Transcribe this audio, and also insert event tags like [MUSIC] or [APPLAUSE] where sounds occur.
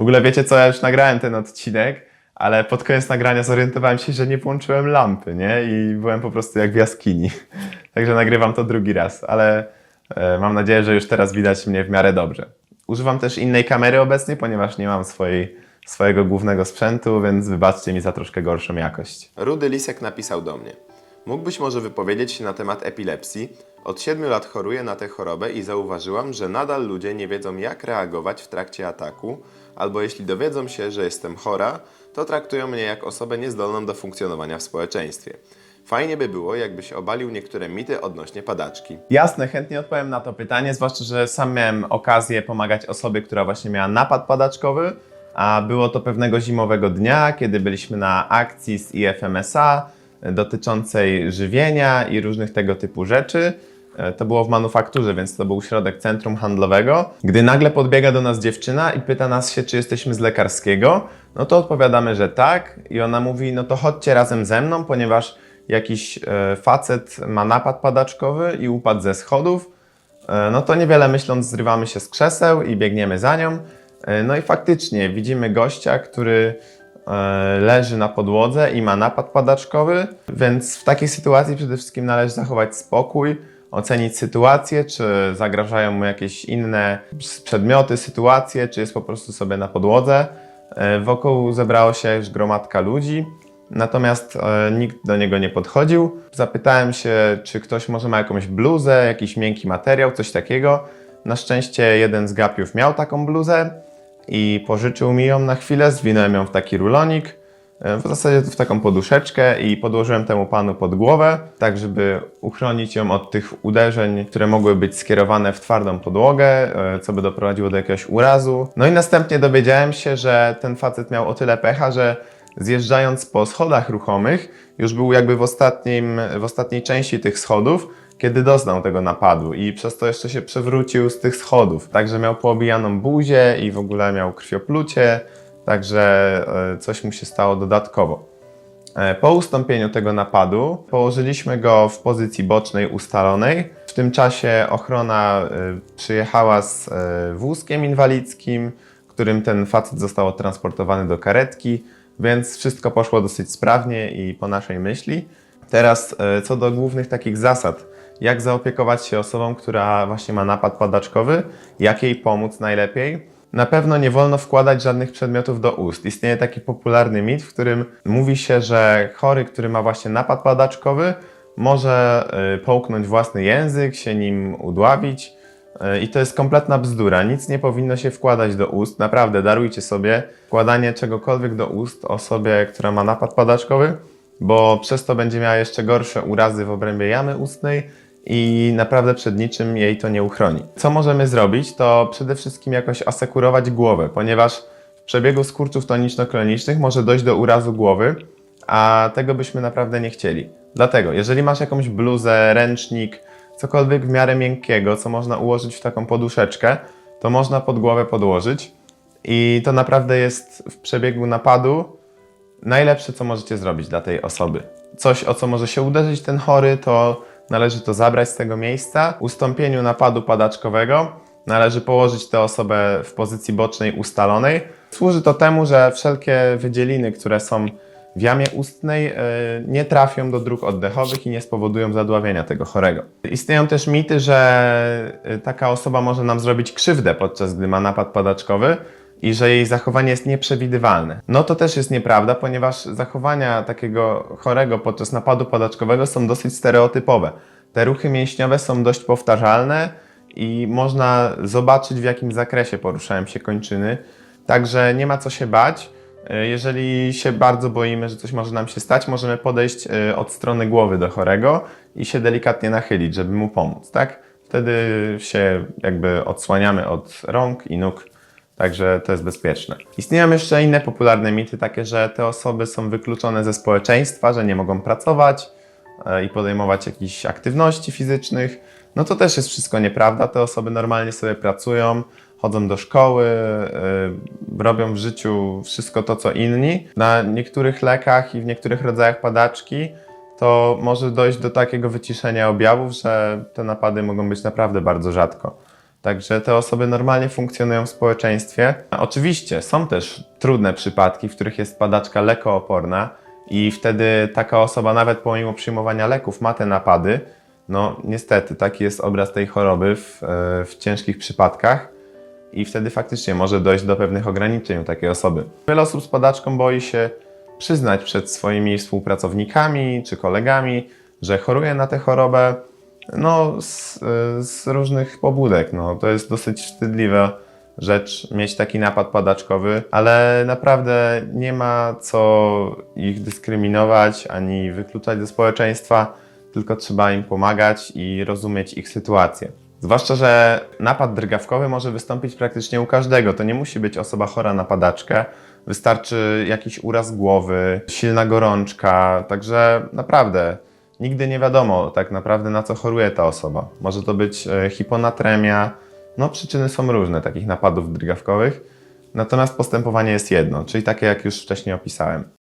W ogóle wiecie co, ja już nagrałem ten odcinek, ale pod koniec nagrania zorientowałem się, że nie włączyłem lampy, nie? I byłem po prostu jak w jaskini. [LAUGHS] Także nagrywam to drugi raz, ale e, mam nadzieję, że już teraz widać mnie w miarę dobrze. Używam też innej kamery obecnie, ponieważ nie mam swojej, swojego głównego sprzętu, więc wybaczcie mi za troszkę gorszą jakość. Rudy Lisek napisał do mnie. Mógłbyś może wypowiedzieć się na temat epilepsji? Od 7 lat choruję na tę chorobę i zauważyłam, że nadal ludzie nie wiedzą jak reagować w trakcie ataku, albo jeśli dowiedzą się, że jestem chora, to traktują mnie jak osobę niezdolną do funkcjonowania w społeczeństwie. Fajnie by było, jakbyś obalił niektóre mity odnośnie padaczki. Jasne, chętnie odpowiem na to pytanie, zwłaszcza, że sam miałem okazję pomagać osobie, która właśnie miała napad padaczkowy, a było to pewnego zimowego dnia, kiedy byliśmy na akcji z IFMSA dotyczącej żywienia i różnych tego typu rzeczy. E, To było w manufakturze, więc to był środek centrum handlowego. Gdy nagle podbiega do nas dziewczyna i pyta nas się, czy jesteśmy z lekarskiego, no to odpowiadamy, że tak. I ona mówi, no to chodźcie razem ze mną, ponieważ jakiś e, facet ma napad padaczkowy i upadł ze schodów. E, No to niewiele myśląc, zrywamy się z krzeseł i biegniemy za nią. No i faktycznie widzimy gościa, który leży na podłodze i ma napad padaczkowy, więc w takiej sytuacji przede wszystkim należy zachować spokój, ocenić sytuację, czy zagrażają mu jakieś inne przedmioty, sytuacje, czy jest po prostu sobie na podłodze. E, Wokół zebrało się już gromadka ludzi. Natomiast e, nikt do niego nie podchodził. Zapytałem się, czy ktoś może ma jakąś bluzę, jakiś miękki materiał, coś takiego. Na szczęście jeden z gapiów miał taką bluzę i pożyczył mi ją na chwilę. Zwinąłem ją w taki rulonik, w zasadzie w taką poduszeczkę i podłożyłem temu panu pod głowę, tak żeby uchronić ją od tych uderzeń, które mogły być skierowane w twardą podłogę, e, co by doprowadziło do jakiegoś urazu. No i następnie dowiedziałem się, że ten facet miał o tyle pecha, że zjeżdżając po schodach ruchomych, już był jakby w, ostatnim, w ostatniej części tych schodów, kiedy doznał tego napadu i przez to jeszcze się przewrócił z tych schodów. Także miał poobijaną buzię i w ogóle miał krwioplucie, także e, coś mu się stało dodatkowo. E, Po ustąpieniu tego napadu położyliśmy go w pozycji bocznej ustalonej. W tym czasie ochrona e, przyjechała z wózkiem inwalidzkim, którym ten facet został odtransportowany do karetki, więc wszystko poszło dosyć sprawnie i po naszej myśli. Teraz co do głównych takich zasad, jak zaopiekować się osobą, która właśnie ma napad padaczkowy, jak jej pomóc najlepiej. Na pewno nie wolno wkładać żadnych przedmiotów do ust. Istnieje taki popularny mit, w którym mówi się, że chory, który ma właśnie napad padaczkowy, może y, połknąć własny język, się nim udławić. Y, I to jest kompletna bzdura. Nic nie powinno się wkładać do ust. Naprawdę, darujcie sobie wkładanie czegokolwiek do ust osobie, która ma napad padaczkowy, bo przez to będzie miała jeszcze gorsze urazy w obrębie jamy ustnej i naprawdę przed niczym jej to nie uchroni. Co możemy zrobić, to przede wszystkim jakoś asekurować głowę, ponieważ w przebiegu skurczów toniczno-klonicznych może dojść do urazu głowy, a tego byśmy naprawdę nie chcieli. Dlatego, jeżeli masz jakąś bluzę, ręcznik, cokolwiek w miarę miękkiego, co można ułożyć w taką poduszeczkę, to można pod głowę podłożyć i to naprawdę jest w przebiegu napadu najlepsze, co możecie zrobić dla tej osoby. Coś, o co może się uderzyć ten chory, to należy to zabrać z tego miejsca. Ustąpieniu napadu padaczkowego należy położyć tę osobę w pozycji bocznej ustalonej. Służy to temu, że wszelkie wydzieliny, które są w jamie ustnej, e, nie trafią do dróg oddechowych i nie spowodują zadławienia tego chorego. Istnieją też mity, że e, taka osoba może nam zrobić krzywdę podczas gdy ma napad padaczkowy i że jej zachowanie jest nieprzewidywalne. No to też jest nieprawda, ponieważ zachowania takiego chorego podczas napadu padaczkowego są dosyć stereotypowe. Te ruchy mięśniowe są dość powtarzalne i można zobaczyć w jakim zakresie poruszają się kończyny. Także nie ma co się bać. E, Jeżeli się bardzo boimy, że coś może nam się stać, możemy podejść e, od strony głowy do chorego i się delikatnie nachylić, żeby mu pomóc, tak? Wtedy się jakby odsłaniamy od rąk i nóg, także to jest bezpieczne. Istnieją jeszcze inne popularne mity, takie, że te osoby są wykluczone ze społeczeństwa, że nie mogą pracować e, i podejmować jakichś aktywności fizycznych. No to też jest wszystko nieprawda. Te osoby normalnie sobie pracują, chodzą do szkoły, y, robią w życiu wszystko to, co inni. Na niektórych lekach i w niektórych rodzajach padaczki to może dojść do takiego wyciszenia objawów, że te napady mogą być naprawdę bardzo rzadko. Także te osoby normalnie funkcjonują w społeczeństwie. Oczywiście są też trudne przypadki, w których jest padaczka lekooporna i wtedy taka osoba nawet pomimo przyjmowania leków ma te napady. No niestety, taki jest obraz tej choroby w, e, w ciężkich przypadkach i wtedy faktycznie może dojść do pewnych ograniczeń u takiej osoby. Wiele osób z padaczką boi się przyznać przed swoimi współpracownikami czy kolegami, że choruje na tę chorobę no, z, z różnych pobudek. No, to jest dosyć wstydliwa rzecz mieć taki napad padaczkowy, ale naprawdę nie ma co ich dyskryminować ani wykluczać ze społeczeństwa, tylko trzeba im pomagać i rozumieć ich sytuację. Zwłaszcza, że napad drgawkowy może wystąpić praktycznie u każdego. To nie musi być osoba chora na padaczkę. Wystarczy jakiś uraz głowy, silna gorączka, także naprawdę nigdy nie wiadomo tak naprawdę na co choruje ta osoba. Może to być e, hiponatremia, no przyczyny są różne takich napadów drgawkowych. Natomiast postępowanie jest jedno, czyli takie jak już wcześniej opisałem.